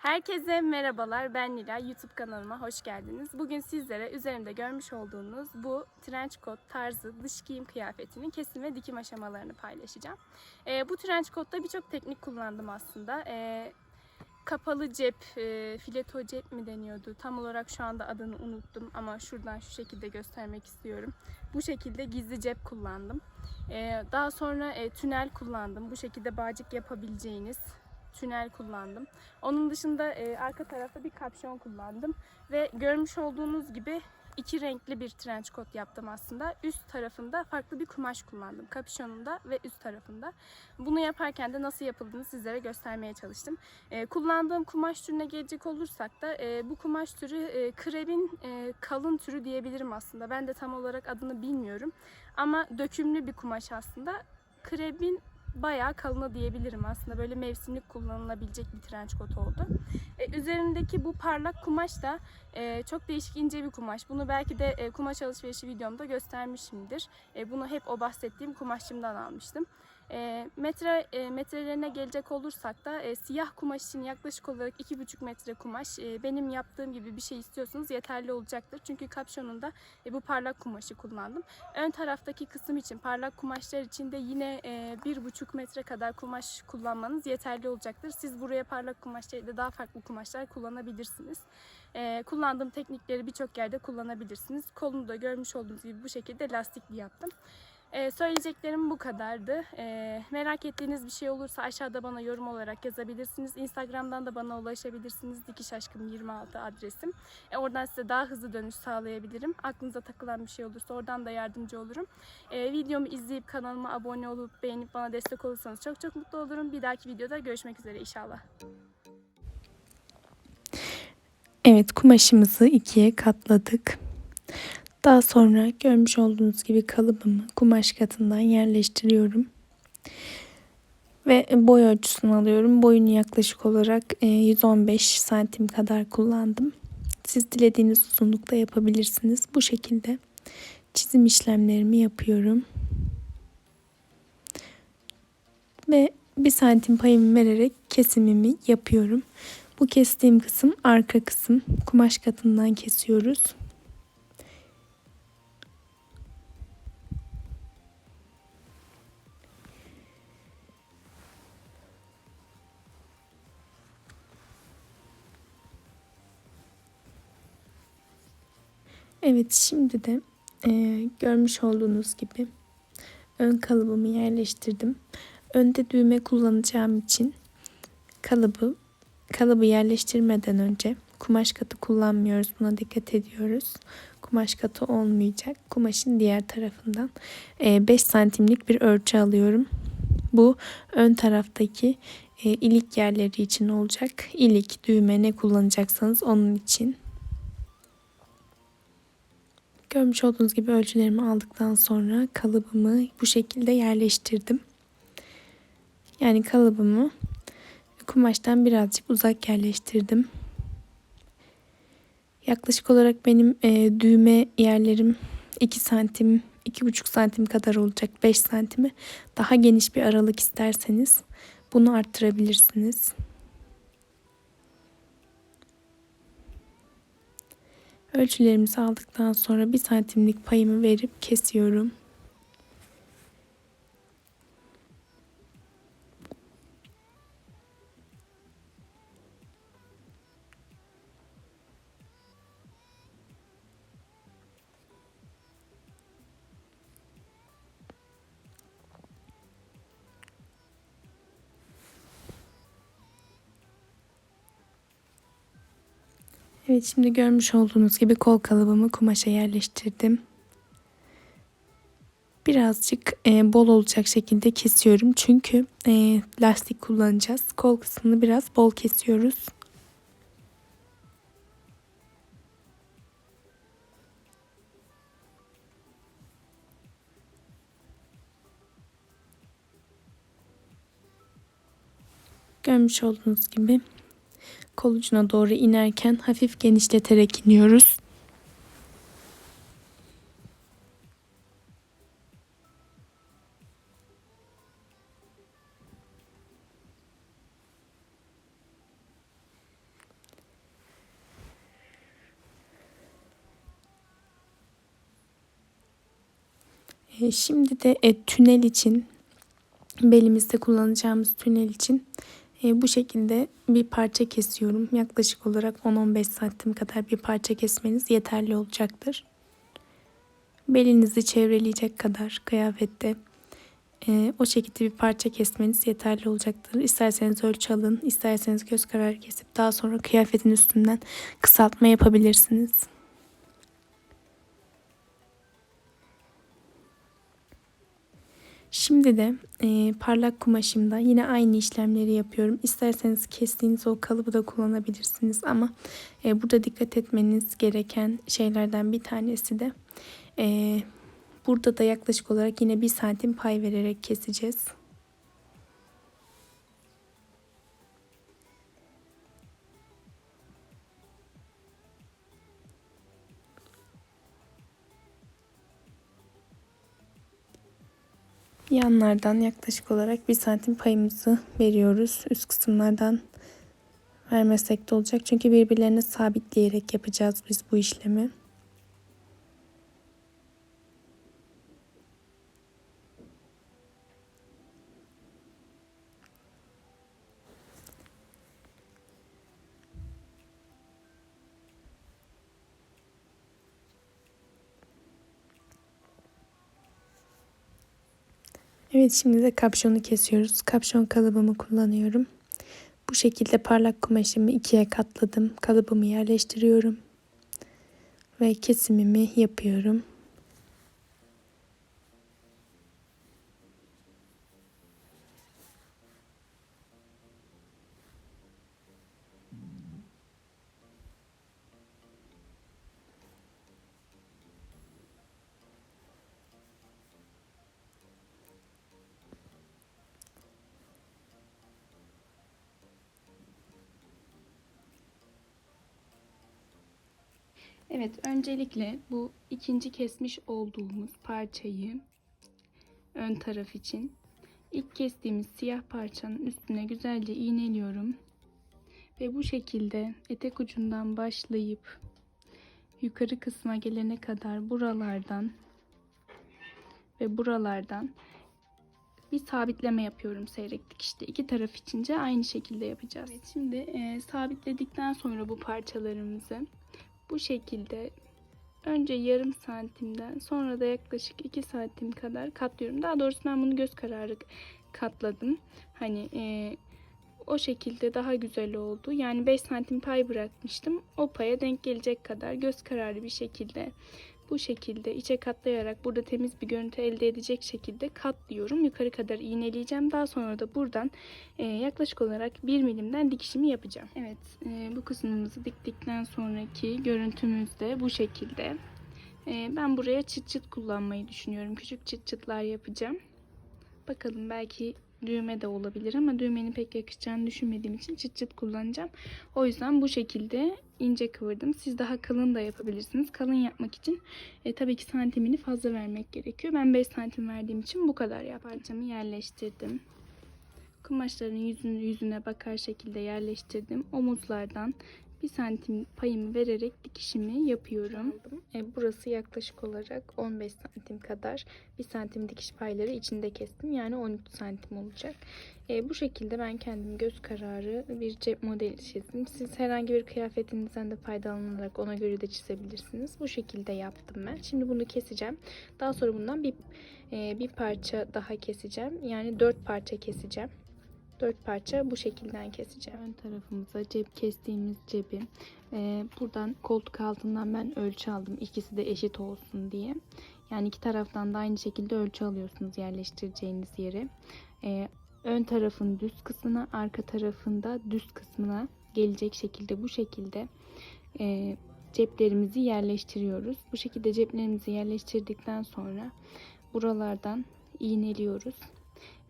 Herkese merhabalar. Ben Nilay. YouTube kanalıma hoş geldiniz. Bugün sizlere üzerimde görmüş olduğunuz bu trench coat tarzı dış giyim kıyafetinin kesim ve dikim aşamalarını paylaşacağım. Ee, bu trench coat'ta birçok teknik kullandım aslında. Ee, kapalı cep, e, fileto cep mi deniyordu? Tam olarak şu anda adını unuttum ama şuradan şu şekilde göstermek istiyorum. Bu şekilde gizli cep kullandım. Ee, daha sonra e, tünel kullandım. Bu şekilde bağcık yapabileceğiniz tünel kullandım. Onun dışında e, arka tarafta bir kapşon kullandım ve görmüş olduğunuz gibi iki renkli bir trench coat yaptım aslında. Üst tarafında farklı bir kumaş kullandım. Kapşonunda ve üst tarafında. Bunu yaparken de nasıl yapıldığını sizlere göstermeye çalıştım. E, kullandığım kumaş türüne gelecek olursak da e, bu kumaş türü e, krebin e, kalın türü diyebilirim aslında. Ben de tam olarak adını bilmiyorum. Ama dökümlü bir kumaş aslında. Krebin bayağı kalını diyebilirim aslında. Böyle mevsimlik kullanılabilecek bir trench coat oldu. E, üzerindeki bu parlak kumaş da e, çok değişik ince bir kumaş. Bunu belki de e, kumaş alışverişi videomda göstermişimdir. E, bunu hep o bahsettiğim kumaşçımdan almıştım. E, metre e, metrelerine gelecek olursak da e, siyah kumaş için yaklaşık olarak 2,5 metre kumaş. E, benim yaptığım gibi bir şey istiyorsanız yeterli olacaktır. Çünkü kapşonunda e, bu parlak kumaşı kullandım. Ön taraftaki kısım için parlak kumaşlar için de yine e, 1,5 metre kadar kumaş kullanmanız yeterli olacaktır. Siz buraya parlak kumaş değil de daha farklı kumaşlar kullanabilirsiniz. E, kullandığım teknikleri birçok yerde kullanabilirsiniz. Kolunu da görmüş olduğunuz gibi bu şekilde lastikli yaptım. Ee, söyleyeceklerim bu kadardı. Ee, merak ettiğiniz bir şey olursa aşağıda bana yorum olarak yazabilirsiniz. Instagram'dan da bana ulaşabilirsiniz. Dikiş Aşkım 26 adresim. E, oradan size daha hızlı dönüş sağlayabilirim. Aklınıza takılan bir şey olursa oradan da yardımcı olurum. Ee, videomu izleyip kanalıma abone olup beğenip bana destek olursanız çok çok mutlu olurum. Bir dahaki videoda görüşmek üzere inşallah. Evet kumaşımızı ikiye katladık. Daha sonra görmüş olduğunuz gibi kalıbımı kumaş katından yerleştiriyorum. Ve boy ölçüsünü alıyorum. Boyunu yaklaşık olarak e, 115 santim kadar kullandım. Siz dilediğiniz uzunlukta yapabilirsiniz. Bu şekilde çizim işlemlerimi yapıyorum. Ve bir santim payımı vererek kesimimi yapıyorum. Bu kestiğim kısım arka kısım. Kumaş katından kesiyoruz. Evet şimdi de e, görmüş olduğunuz gibi ön kalıbımı yerleştirdim. Önde düğme kullanacağım için kalıbı kalıbı yerleştirmeden önce kumaş katı kullanmıyoruz. Buna dikkat ediyoruz. Kumaş katı olmayacak. Kumaşın diğer tarafından 5 santimlik bir ölçü alıyorum. Bu ön taraftaki ilik yerleri için olacak. İlik, düğme ne kullanacaksanız onun için. Görmüş olduğunuz gibi ölçülerimi aldıktan sonra kalıbımı bu şekilde yerleştirdim. Yani kalıbımı kumaştan birazcık uzak yerleştirdim. Yaklaşık olarak benim e, düğme yerlerim 2 santim, 2,5 santim kadar olacak. 5 santimi daha geniş bir aralık isterseniz bunu arttırabilirsiniz. Ölçülerimizi aldıktan sonra 1 santimlik payımı verip kesiyorum. Evet şimdi görmüş olduğunuz gibi kol kalıbımı kumaşa yerleştirdim. Birazcık e, bol olacak şekilde kesiyorum. Çünkü e, lastik kullanacağız. Kol kısmını biraz bol kesiyoruz. Görmüş olduğunuz gibi kol ucuna doğru inerken hafif genişleterek iniyoruz. Ee, şimdi de e, tünel için belimizde kullanacağımız tünel için e, bu şekilde bir parça kesiyorum. Yaklaşık olarak 10-15 santim kadar bir parça kesmeniz yeterli olacaktır. Belinizi çevreleyecek kadar kıyafette e, o şekilde bir parça kesmeniz yeterli olacaktır. İsterseniz ölçü alın, isterseniz göz kararı kesip daha sonra kıyafetin üstünden kısaltma yapabilirsiniz. Şimdi de e, parlak kumaşımda yine aynı işlemleri yapıyorum. İsterseniz kestiğiniz o kalıbı da kullanabilirsiniz ama e, burada dikkat etmeniz gereken şeylerden bir tanesi de e, burada da yaklaşık olarak yine bir santim pay vererek keseceğiz. Yanlardan yaklaşık olarak bir santim payımızı veriyoruz. Üst kısımlardan vermesek de olacak. Çünkü birbirlerine sabitleyerek yapacağız biz bu işlemi. Evet şimdi de kapşonu kesiyoruz. Kapşon kalıbımı kullanıyorum. Bu şekilde parlak kumaşımı ikiye katladım. Kalıbımı yerleştiriyorum. Ve kesimimi yapıyorum. Evet, öncelikle bu ikinci kesmiş olduğumuz parçayı ön taraf için ilk kestiğimiz siyah parçanın üstüne güzelce iğneliyorum. Ve bu şekilde etek ucundan başlayıp yukarı kısma gelene kadar buralardan ve buralardan bir sabitleme yapıyorum seyrek dikişte. İki taraf içince aynı şekilde yapacağız. Evet, şimdi e, sabitledikten sonra bu parçalarımızı bu şekilde önce yarım santimden sonra da yaklaşık 2 santim kadar katlıyorum. Daha doğrusu ben bunu göz kararı katladım. Hani e, o şekilde daha güzel oldu. Yani 5 santim pay bırakmıştım. O paya denk gelecek kadar göz kararı bir şekilde bu şekilde içe katlayarak burada temiz bir görüntü elde edecek şekilde katlıyorum. Yukarı kadar iğneleyeceğim. Daha sonra da buradan e, yaklaşık olarak 1 milimden dikişimi yapacağım. Evet e, bu kısmımızı diktikten sonraki görüntümüz de bu şekilde. E, ben buraya çıt çıt kullanmayı düşünüyorum. Küçük çıt çıtlar yapacağım. Bakalım belki düğme de olabilir ama düğmenin pek yakışacağını düşünmediğim için çıt çıt kullanacağım. O yüzden bu şekilde ince kıvırdım. Siz daha kalın da yapabilirsiniz. Kalın yapmak için e, tabii ki santimini fazla vermek gerekiyor. Ben 5 santim verdiğim için bu kadar yap. Parçamı yerleştirdim. Kumaşların yüzünü yüzüne bakar şekilde yerleştirdim. Omuzlardan bir santim payımı vererek dikişimi yapıyorum. E, burası yaklaşık olarak 15 santim kadar bir santim dikiş payları içinde kestim. Yani 13 santim olacak. E, bu şekilde ben kendim göz kararı bir cep modeli çizdim. Siz herhangi bir kıyafetinizden de faydalanarak ona göre de çizebilirsiniz. Bu şekilde yaptım ben. Şimdi bunu keseceğim. Daha sonra bundan bir e, bir parça daha keseceğim. Yani 4 parça keseceğim. 4 parça bu şekilden keseceğim. Ön tarafımıza cep kestiğimiz cebi e, buradan koltuk altından ben ölçü aldım. İkisi de eşit olsun diye. Yani iki taraftan da aynı şekilde ölçü alıyorsunuz yerleştireceğiniz yere. E, ön tarafın düz kısmına, arka tarafında düz kısmına gelecek şekilde bu şekilde e, ceplerimizi yerleştiriyoruz. Bu şekilde ceplerimizi yerleştirdikten sonra buralardan iğneliyoruz.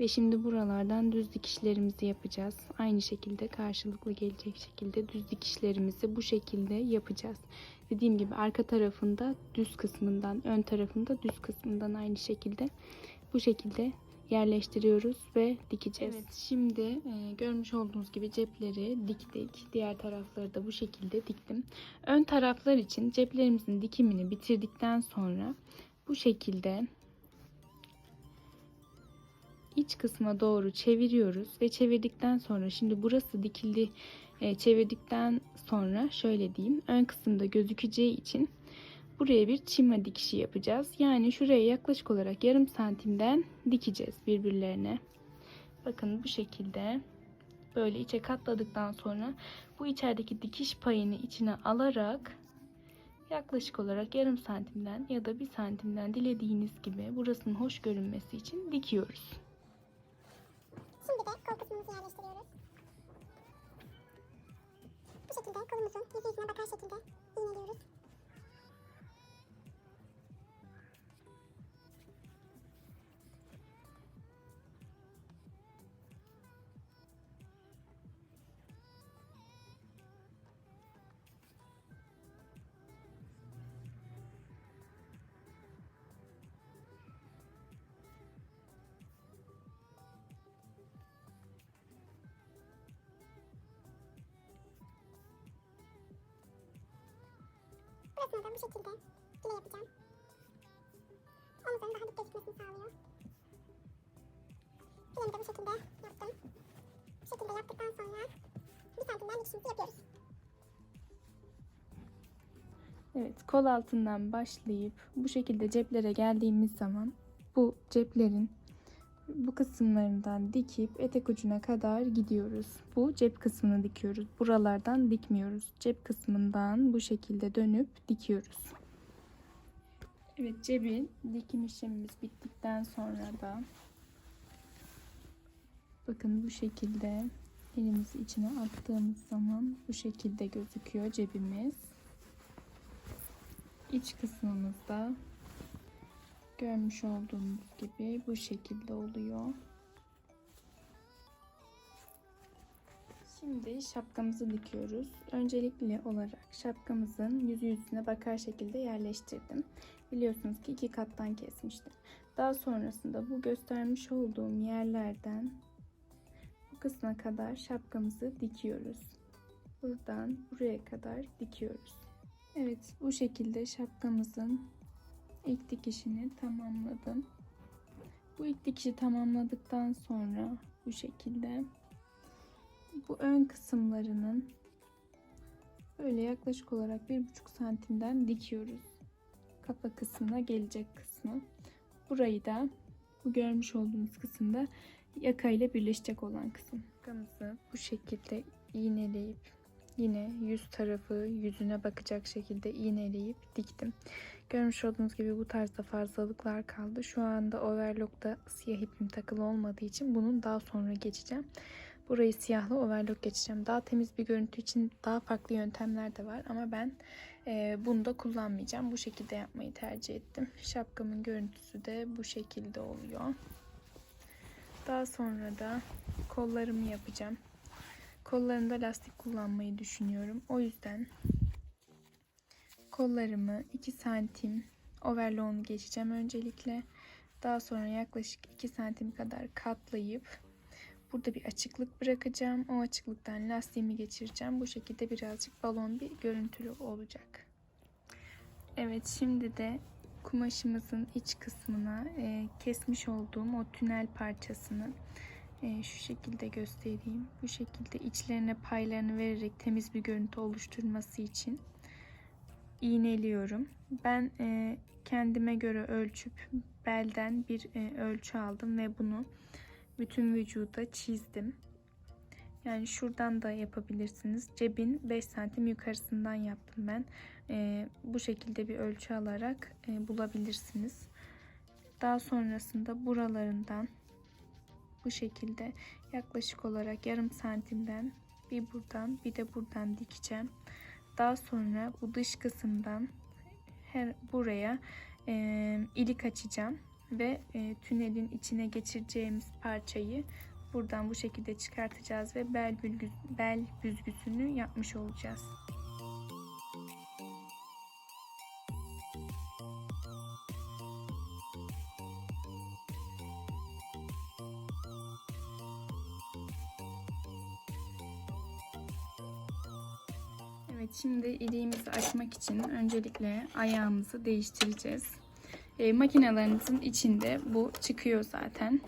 Ve şimdi buralardan düz dikişlerimizi yapacağız. Aynı şekilde karşılıklı gelecek şekilde düz dikişlerimizi bu şekilde yapacağız. Dediğim gibi arka tarafında düz kısmından, ön tarafında düz kısmından aynı şekilde bu şekilde yerleştiriyoruz ve dikeceğiz. Evet, şimdi e, görmüş olduğunuz gibi cepleri diktik. Diğer tarafları da bu şekilde diktim. Ön taraflar için ceplerimizin dikimini bitirdikten sonra bu şekilde iç kısma doğru çeviriyoruz ve çevirdikten sonra şimdi burası dikildi e, çevirdikten sonra şöyle diyeyim ön kısımda gözükeceği için buraya bir çima dikişi yapacağız. Yani şuraya yaklaşık olarak yarım santimden dikeceğiz birbirlerine. Bakın bu şekilde böyle içe katladıktan sonra bu içerideki dikiş payını içine alarak yaklaşık olarak yarım santimden ya da bir santimden dilediğiniz gibi burasının hoş görünmesi için dikiyoruz. Şimdi de kol kısmımızı yerleştiriyoruz. Bu şekilde kolumuzun yüzü yüzüne bakar şekilde iğneliyoruz. Da bu şekilde yine yapacağım. Omuzların daha dik gözükmesini sağlıyor. Bileni de bu şekilde yaptım. Bu şekilde yaptıktan sonra bir santimden dikişimizi yapıyoruz. Evet, kol altından başlayıp bu şekilde ceplere geldiğimiz zaman bu ceplerin bu kısımlarından dikip etek ucuna kadar gidiyoruz. Bu cep kısmını dikiyoruz. Buralardan dikmiyoruz. Cep kısmından bu şekilde dönüp dikiyoruz. Evet, cebin dikim işlemimiz bittikten sonra da bakın bu şekilde elimizi içine attığımız zaman bu şekilde gözüküyor cebimiz. İç kısmımızda görmüş olduğunuz gibi bu şekilde oluyor. Şimdi şapkamızı dikiyoruz. Öncelikli olarak şapkamızın yüzü yüzüne bakar şekilde yerleştirdim. Biliyorsunuz ki iki kattan kesmiştim. Daha sonrasında bu göstermiş olduğum yerlerden bu kısma kadar şapkamızı dikiyoruz. Buradan buraya kadar dikiyoruz. Evet bu şekilde şapkamızın ilk dikişini tamamladım. Bu ilk dikişi tamamladıktan sonra bu şekilde bu ön kısımlarının böyle yaklaşık olarak bir buçuk santimden dikiyoruz. Kafa kısmına gelecek kısmı. Burayı da bu görmüş olduğunuz kısımda yaka ile birleşecek olan kısım. Yakamızı bu şekilde iğneleyip yine yüz tarafı yüzüne bakacak şekilde iğneleyip diktim. Görmüş olduğunuz gibi bu tarzda fazlalıklar kaldı. Şu anda overlock'ta siyah ipim takılı olmadığı için bunun daha sonra geçeceğim. Burayı siyahla overlock geçeceğim. Daha temiz bir görüntü için daha farklı yöntemler de var ama ben e, bunu da kullanmayacağım. Bu şekilde yapmayı tercih ettim. Şapkamın görüntüsü de bu şekilde oluyor. Daha sonra da kollarımı yapacağım. Kollarımda lastik kullanmayı düşünüyorum. O yüzden kollarımı 2 santim overlock'unu geçeceğim öncelikle. Daha sonra yaklaşık 2 santim kadar katlayıp burada bir açıklık bırakacağım. O açıklıktan lastiğimi geçireceğim. Bu şekilde birazcık balon bir görüntülü olacak. Evet şimdi de kumaşımızın iç kısmına e, kesmiş olduğum o tünel parçasını e, şu şekilde göstereyim. Bu şekilde içlerine paylarını vererek temiz bir görüntü oluşturması için iğneliyorum. Ben e, kendime göre ölçüp belden bir e, ölçü aldım ve bunu bütün vücuda çizdim. Yani şuradan da yapabilirsiniz. Cebin 5 santim yukarısından yaptım ben. E, bu şekilde bir ölçü alarak e, bulabilirsiniz. Daha sonrasında buralarından bu şekilde yaklaşık olarak yarım santimden bir buradan bir de buradan dikeceğim. Daha sonra bu dış kısımdan her buraya e, ilik açacağım ve e, tünelin içine geçireceğimiz parçayı buradan bu şekilde çıkartacağız ve bel, bel büzgüsünü yapmış olacağız. İçin öncelikle ayağımızı değiştireceğiz. E, makinelerinizin içinde bu çıkıyor zaten.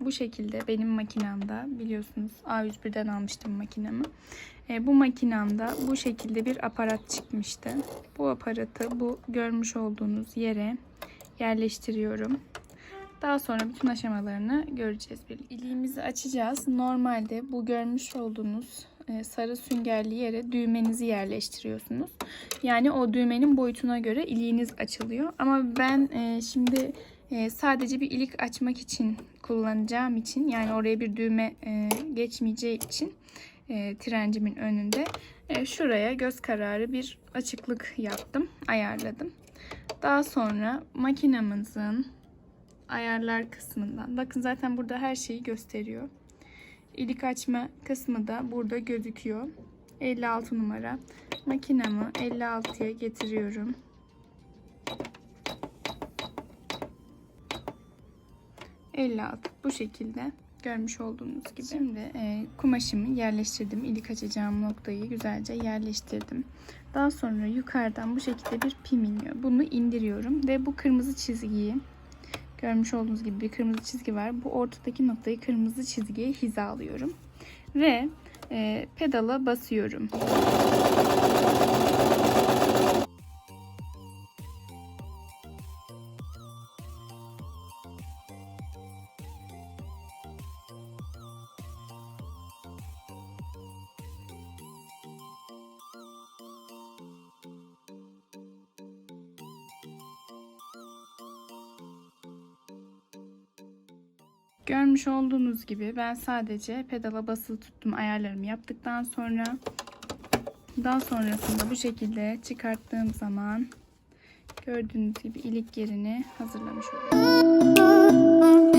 bu şekilde benim makinamda biliyorsunuz A101'den almıştım makinamı. E, bu makinamda bu şekilde bir aparat çıkmıştı. Bu aparatı bu görmüş olduğunuz yere yerleştiriyorum. Daha sonra bütün aşamalarını göreceğiz. İliğimizi açacağız. Normalde bu görmüş olduğunuz sarı süngerli yere düğmenizi yerleştiriyorsunuz. Yani o düğmenin boyutuna göre iliğiniz açılıyor. Ama ben e, şimdi e, sadece bir ilik açmak için kullanacağım için yani oraya bir düğme e, geçmeyeceği için e, trencimin önünde e, şuraya göz kararı bir açıklık yaptım, ayarladım. Daha sonra makinamızın ayarlar kısmından. Bakın zaten burada her şeyi gösteriyor. İlik açma kısmı da burada gözüküyor. 56 numara. Makinamı 56'ya getiriyorum. ...56 bu şekilde görmüş olduğunuz gibi. Şimdi e, kumaşımı yerleştirdim. İlik açacağım noktayı güzelce yerleştirdim. Daha sonra yukarıdan bu şekilde bir pim iniyor. Bunu indiriyorum ve bu kırmızı çizgiyi görmüş olduğunuz gibi bir kırmızı çizgi var. Bu ortadaki noktayı kırmızı çizgiye hizalıyorum. Ve e, pedala basıyorum. Görmüş olduğunuz gibi ben sadece pedala basılı tuttum ayarlarımı yaptıktan sonra daha sonrasında bu şekilde çıkarttığım zaman gördüğünüz gibi ilik yerini hazırlamış oluyorum.